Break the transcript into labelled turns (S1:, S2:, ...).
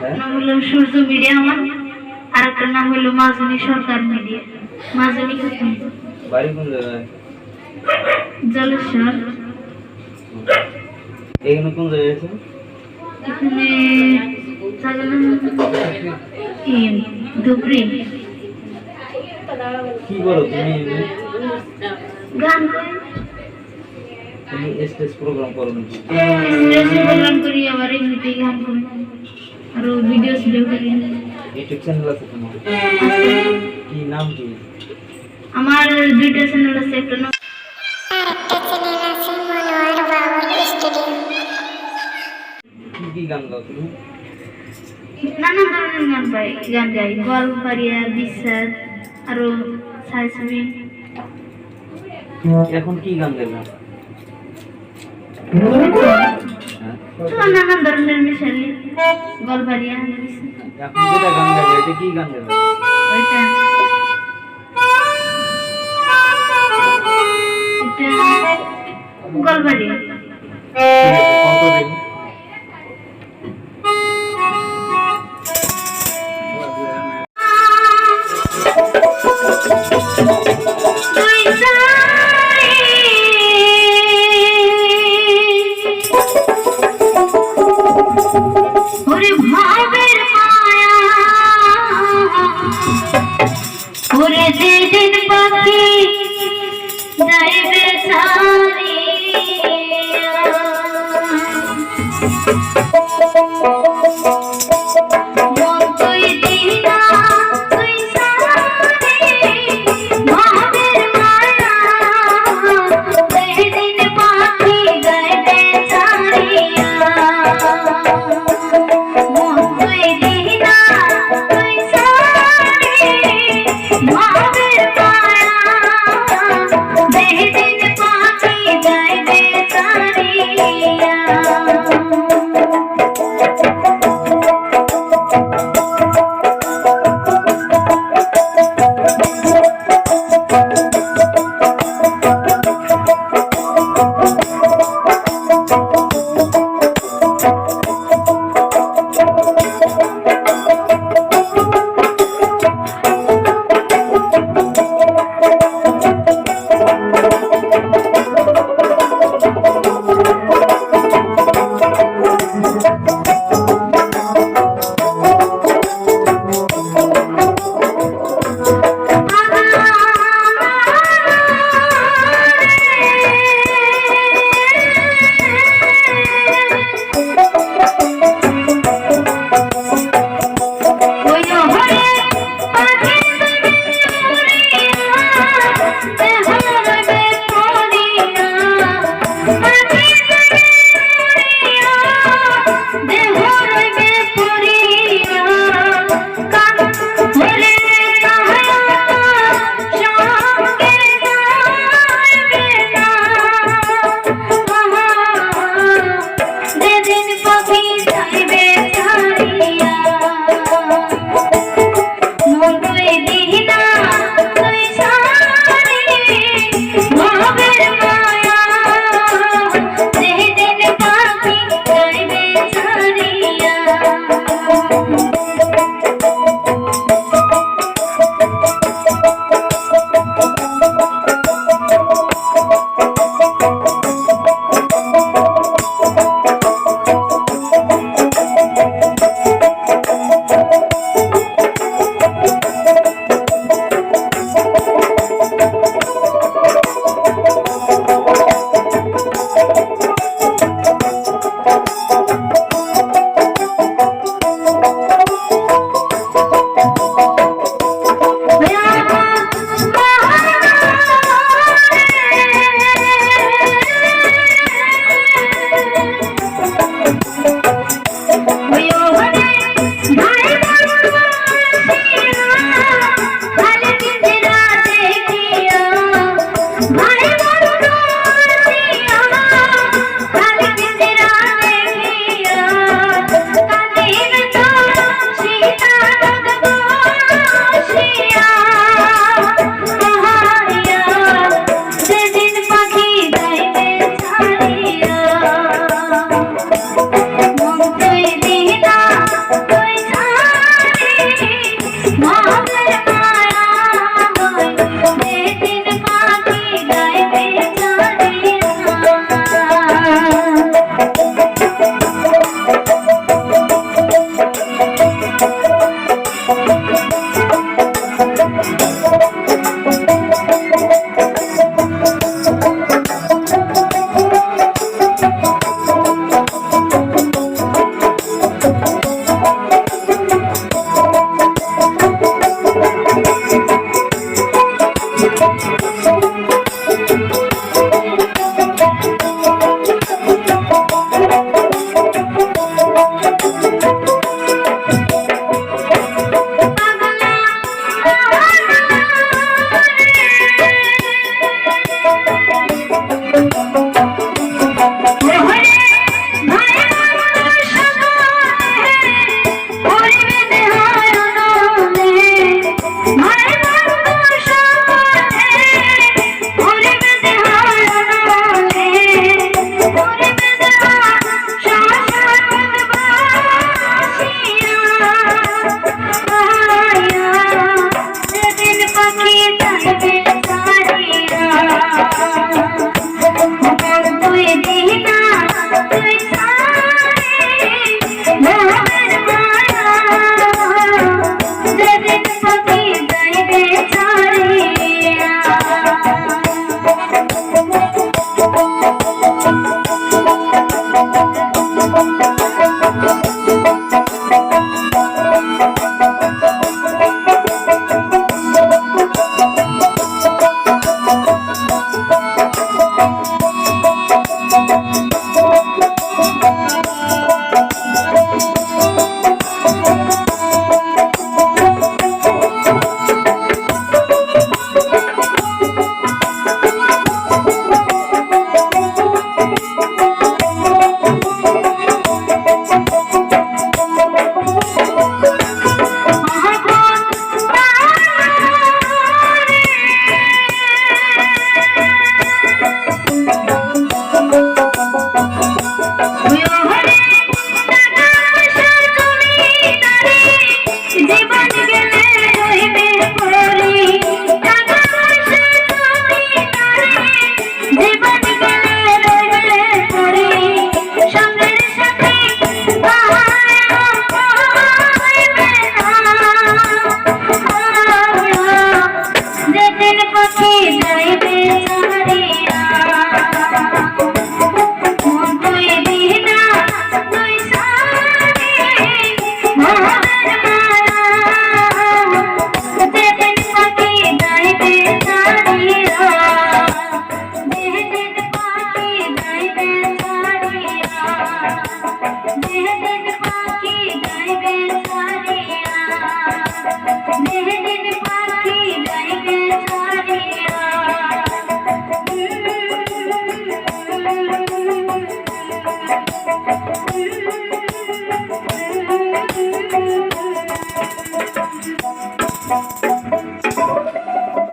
S1: হ্যাঁ?
S2: নাম হলো সূর্য মিডিয়া আমার আর একটা নাম হলো মাজনী সরকার মিডিয়া। মাজনী খাতুন
S1: বাড়ি কোন জায়গায়
S2: জলেশ্বর।
S1: এখানে কোন জায়গায় আছে?
S2: এখানে কি? ধুবড়ি।
S1: কি করো তুমি?
S2: গান
S1: তুমি স্টেজ প্রোগ্রাম করো নাকি?
S2: স্টেজে প্রোগ্রাম করি আবার এমনিতেই গান করি। আর ভিডিও ভিডিও করি।
S1: ইউটিউব চ্যানেল আছে তোমার। কি নাম কি
S2: আমার দুইটা চ্যানেল আছে একটা নাম
S1: কি কি গান গাও তুমি?
S2: নানা ধরনের গান পাই গান গাই। গল্প পারিয়া বিশ্বাস আরও ছায়াছবি
S1: এখন কি গান গাইলাম হ্যাঁ
S2: তো নানা ধরনের গল্প
S1: এখন যেটা Thank you.